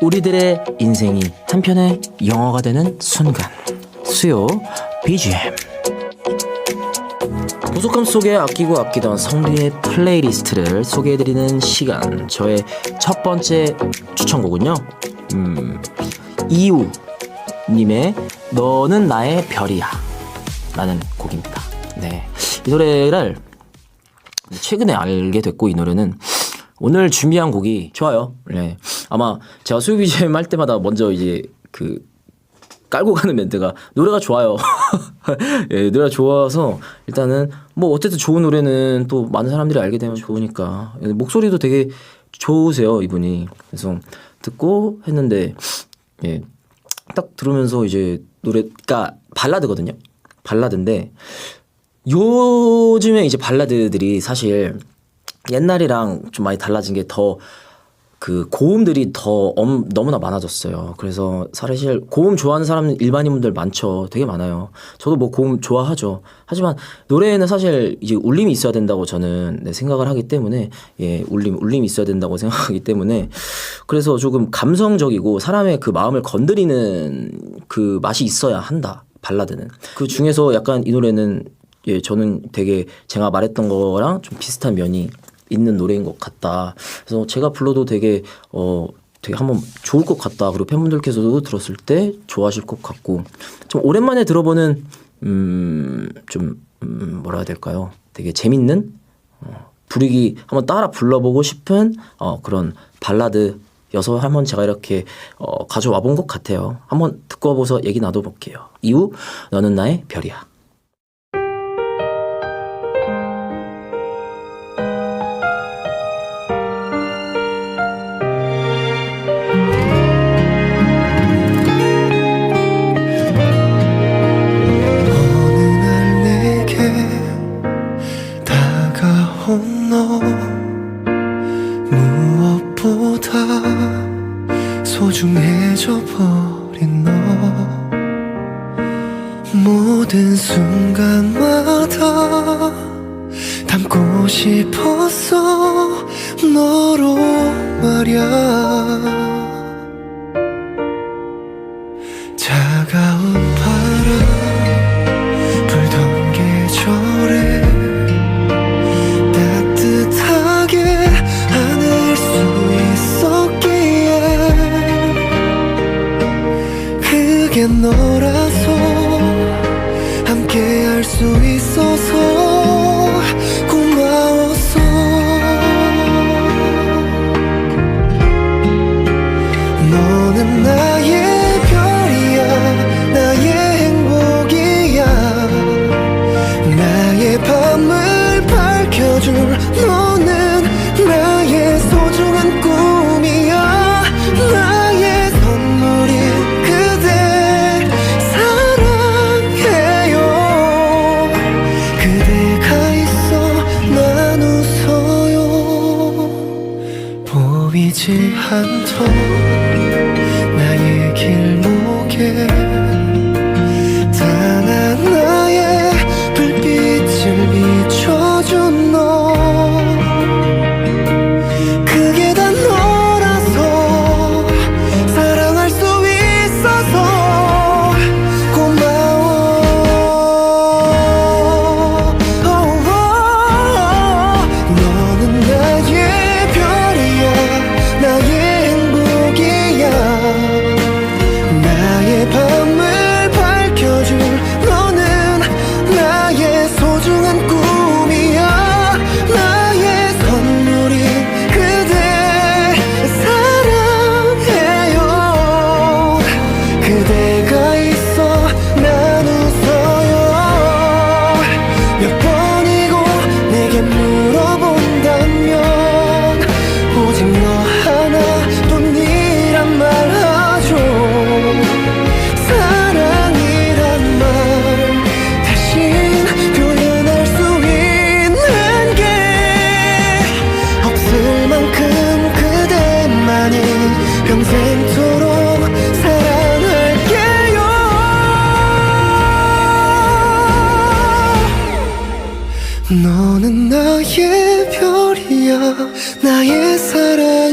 우리들의 인생이 한편의 영화가 되는 순간 수요 BGM 보석함 속에 아끼고 아끼던 성리의 플레이리스트를 소개해드리는 시간 저의 첫 번째 추천곡은요 음, 이우님의 너는 나의 별이야 라는 곡입니다 네, 이 노래를 최근에 알게 됐고 이 노래는 오늘 준비한 곡이 좋아요. 네. 아마 제가 수요 BGM 할 때마다 먼저 이제 그 깔고 가는 멘트가 노래가 좋아요. 예, 노래가 좋아서 일단은 뭐 어쨌든 좋은 노래는 또 많은 사람들이 알게 되면 좋으니까 예, 목소리도 되게 좋으세요 이분이. 그래서 듣고 했는데 예, 딱 들으면서 이제 노래가 발라드거든요. 발라드인데 요즘에 이제 발라드들이 사실 옛날이랑 좀 많이 달라진 게 더 그 고음들이 더 엄, 너무나 많아졌어요. 그래서 사실 고음 좋아하는 사람 일반인분들 많죠. 되게 많아요. 저도 뭐 고음 좋아하죠. 하지만 노래에는 사실 이제 울림이 있어야 된다고 저는 네, 생각을 하기 때문에 예, 울림 울림이 있어야 된다고 생각하기 때문에 그래서 조금 감성적이고 사람의 그 마음을 건드리는 그 맛이 있어야 한다. 발라드는. 그 중에서 약간 이 노래는 예, 저는 되게 제가 말했던 거랑 좀 비슷한 면이 있는 노래인 것 같다. 그래서 제가 불러도 되게 어 되게 한번 좋을 것 같다. 그리고 팬분들께서도 들었을 때 좋아하실 것 같고 좀 오랜만에 들어보는 음좀 음, 뭐라 해야 될까요? 되게 재밌는 어, 부르기 한번 따라 불러보고 싶은 어, 그런 발라드. 여서 한번 제가 이렇게 어, 가져와 본 것 같아요. 한번 듣고 와보서 얘기 나눠볼게요. 이후 너는 나의 별이야. 다가온 너 무엇보다 소중해져 버린 너. 모든 순간마다 담고 싶었어 너로 말야. 차가운 보이지 않던 나의 길목에 너는 나의 별이야. 나의 사랑.